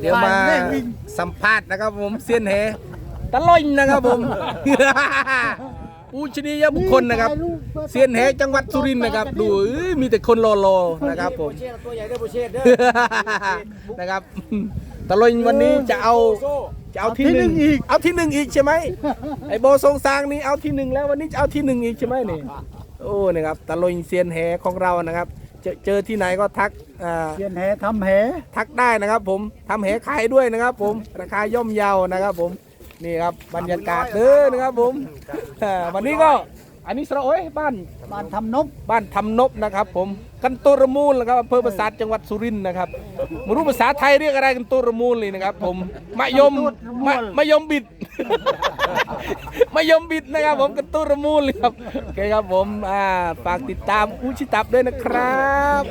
เดี๋ยวมาสัมภาษณ์นะครับผมเซียนแหตะล่อยนะครับผมปูชนียบุคคลนะครับ เซียนแหจังหวัดสุรินทร์นะครับ ดูเอ้ยมีแต่คนรอๆนะครับผมเชษตัวใหญ่ได้โบเชษเด้อนะครับตะลอยวันนี้จะเอาจะเอาที่หนึ่งอีก เอาที่หนึ่งอีกใช่ไหมไอโบทรงสร้างนี่เอาที่หนึ่งแล้ววันนี้จะเอาที่หนึ่งอีกใช่ไหมนี่โอ้นะครับตะลอยเซียนแหของเรานะครับเจ อเจอที่ไหนก็ทักอ่าเขียนแหทำแห ทักได้นะครับผมทำแหขายด้วยนะครับผมราคาย่อมเยานะครับผมนี่ครับบรรยากาศเด้อนะครับผมอ่าวันนี้ก็อันนี้สระโอ้ยบ้านบ้านทำนบบ้านทำนบนะครับ ผมกันตุรมูลนะครับอำเภอปราสาทจังหวัดสุรินทร์นะครับไม่รู้ภาษาไทยเรียกอะไรกันตุรมูลเลยนะครับ ผมมะยมมะมะยมบิด ม่ยอมบิดนะครับ ผมกระตุรมูลเลยครับโอเคครับผมอ่าฝากติดตามอุชิตับด้วยนะครับ